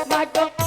গো, মা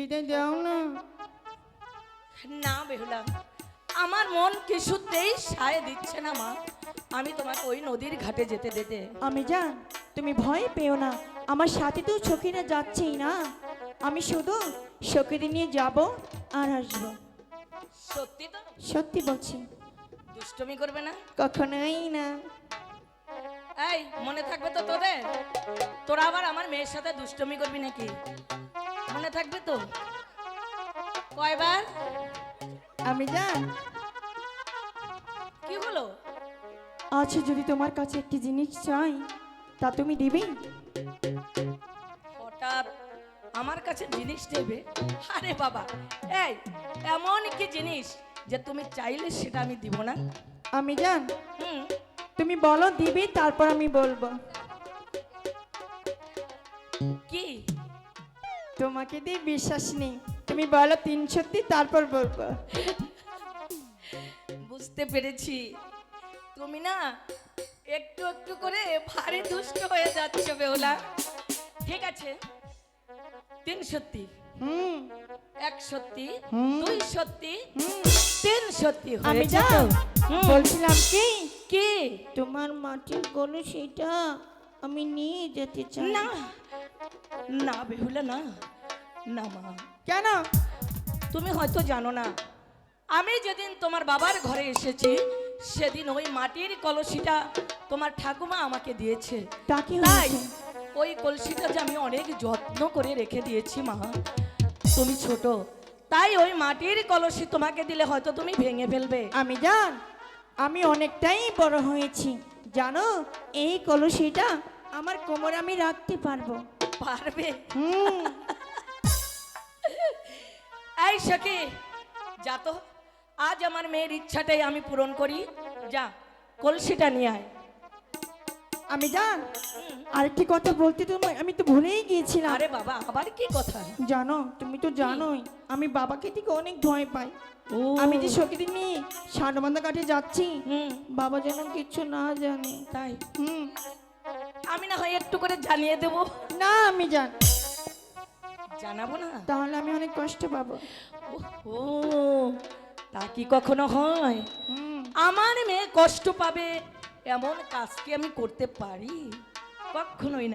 বিদায় দাও না। না বেহুলা আমার মন কিছুতেই সায় দিচ্ছে না মা। আমি তোমাকে ওই নদীর ঘাটে যেতে দিতে। আমি জান তুমি ভয় পেও না। আমার সাথে তো সখীরা যাচ্ছেই না। আমি শুধু সখীরে নিয়ে যাব আর আসব। সত্যি তো? সত্যি বলছি। দুষ্টমি করবে না? কখনোই না। এই মনে থাকবে তো তোদের? তোরা আবার আমার মেয়ের সাথে দুষ্টমি করবি নাকি? মনে থাকবে তো? কয়বার? আমি জান। কি হলো? আচ্ছা যদি তোমার কাছে একটি জিনিস চাই তা তুমি দিবে? হঠাৎ আমার কাছে জিনিস দেবে? আরে বাবা এই এমন কি জিনিস যে তুমি চাইলে সেটা আমি দিব না। আমি জান। হুম। তুমি বলো দিবি তারপর আমি বলব। কি? তোমাকে দিয়ে বিশ্বাস নেই। তুমি বলো তিন সত্যি তারপর বলব। বুঝতে পেরেছি। তুমি না একটু একটু করে ভারী দুষ্ট হয়ে যাচ্ছ বেহুলা। ঠিক আছে। তিন সত্যি। হুম। এক সত্যি দুই সত্যি হুম। তিন সত্যি আমি হুম। বলছিলাম কি? কি? তোমার মাটির গলু সেটা আমি নিয়ে যেতে চাই। না না বেহুলা না। না মা। কেন? তুমি হয়তো জানো না আমি যেদিন তোমার বাবার ঘরে এসেছি সেদিন ওই মাটির কলসিটা তোমার ঠাকুমা আমাকে দিয়েছে। তাই ওই কলসিটা যে আমি অনেক যত্ন করে রেখে দিয়েছি মা তুমি ছোট তাই ওই মাটির কলসি তোমাকে দিলে হয়তো তুমি ভেঙে ফেলবে। আমি জান আমি অনেকটাই বড় হয়েছি। জানো এই কলসিটা আমার কোমরে আমি রাখতে পারব। পারবে। হুম। এই সখি যা তো। আজ আমার মেয়ের ইচ্ছাটাই আমি পূরণ করি। যা কলসিটা নিয়ে আয়। আমি জান আরেকটি কথা বলতে তো আমি তো ভুলেই গিয়েছিলাম। আরে বাবা আবার কি কথা? জানো তুমি তো জানোই আমি বাবাকে থেকে অনেক ভয় পাই। ও। আমি যে সখীদের নিয়ে সানবান্ধা কাটে যাচ্ছি হুম। বাবা যেন কিছু না জানে। তাই? হুম। আমি না হয় একটু করে জানিয়ে দেব। না আমি জান। জানাব না? তাহলে আমি অনেক কষ্ট পাবো। ও তা কি কখনো হয়? আমার মেয়ে কষ্ট পাবে এমন কাজ কি আমি করতে পারি? কখনোই না।